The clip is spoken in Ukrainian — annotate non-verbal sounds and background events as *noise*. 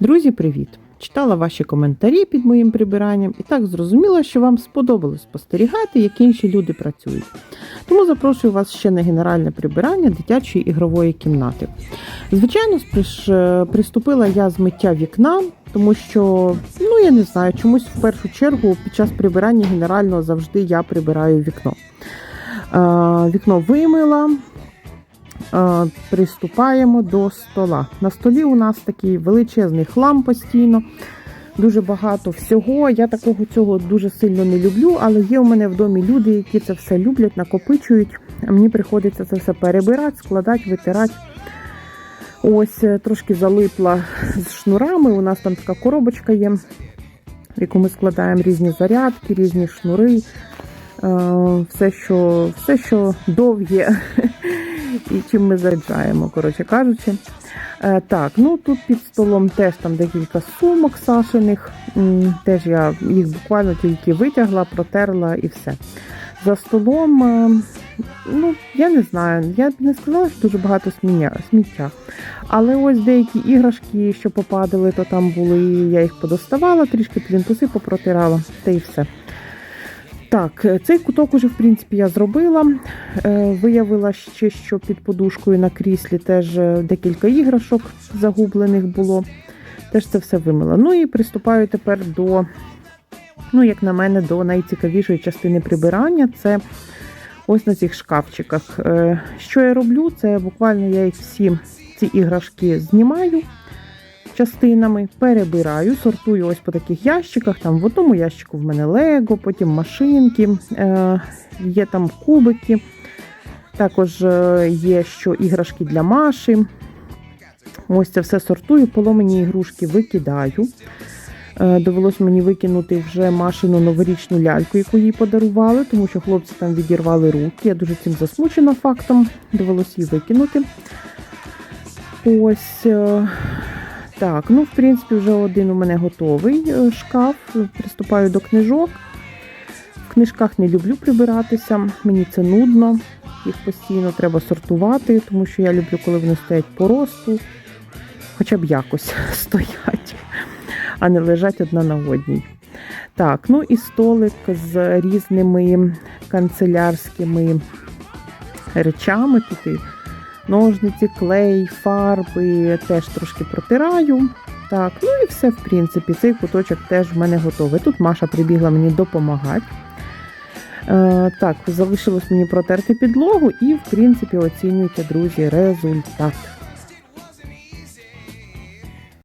Друзі, привіт! Читала ваші коментарі під моїм прибиранням і так зрозуміла, що вам сподобалось спостерігати, як інші люди працюють. Тому запрошую вас ще на генеральне прибирання дитячої ігрової кімнати. Звичайно, е, приступила я з миття вікна, тому що, ну я не знаю, чомусь в першу чергу під час прибирання генерального завжди я прибираю вікно. Е, Вікно вимила, приступаємо до стола. На столі у нас такий величезний хлам постійно, дуже багато всього. Я такого цього дуже сильно не люблю, але є у мене в домі люди, які це все люблять, накопичують. Мені приходиться це все перебирати, складати, витирати. Ось е, трошки залипла з шнурами. У нас там така коробочка є, в яку ми складаємо різні зарядки, різні шнури. Е, Все, що, все, що довге і чим ми заряджаємо, коротше кажучи. Е, так, ну тут під столом теж там декілька сумок Сашиних. Теж я їх буквально тільки витягла, протерла і все. За столом, е, ну, я не знаю, я б не сказала, що дуже багато сміття. Але ось деякі іграшки, що попадали, то там були, я їх подоставала, трішки плінтуси попротирала, та й все. Так, е, цей куток уже, в принципі, я зробила. Е, Виявила ще, що під подушкою на кріслі теж е, декілька іграшок загублених було. Теж це все вимила. Ну і приступаю тепер до, ну, як на мене, до найцікавішої частини прибирання. Це ось на цих шкафчиках. Що я роблю? Це буквально я їх всі ці іграшки знімаю частинами, перебираю, сортую ось по таких ящиках. Там в одному ящику в мене Лего, потім машинки, е, є там кубики. Також е, є що іграшки для Маші. Ось це все сортую, поломані ігрушки викидаю. Е, Довелось мені викинути вже Машину новорічну ляльку, яку їй подарували, тому що хлопці там відірвали руки. Я дуже цим засмучена фактом. Довелось її викинути. Ось. Так, ну, в принципі, вже один у мене готовий е, шкаф. Приступаю до книжок. В книжках не люблю прибиратися, мені це нудно. Їх постійно треба сортувати, тому що я люблю, коли вони стоять по росту, хоча б якось *laughs* стоять, а не лежать одна на одній. Так, ну і столик з різними канцелярськими речами. Тут і ножниці, клей, фарби, теж трошки протираю. Так, ну і все, в принципі, цей куточок теж в мене готовий. Тут Маша прибігла мені допомагати. Е, так, залишилось мені протерти підлогу і, в принципі, оцінюйте, друзі, результат.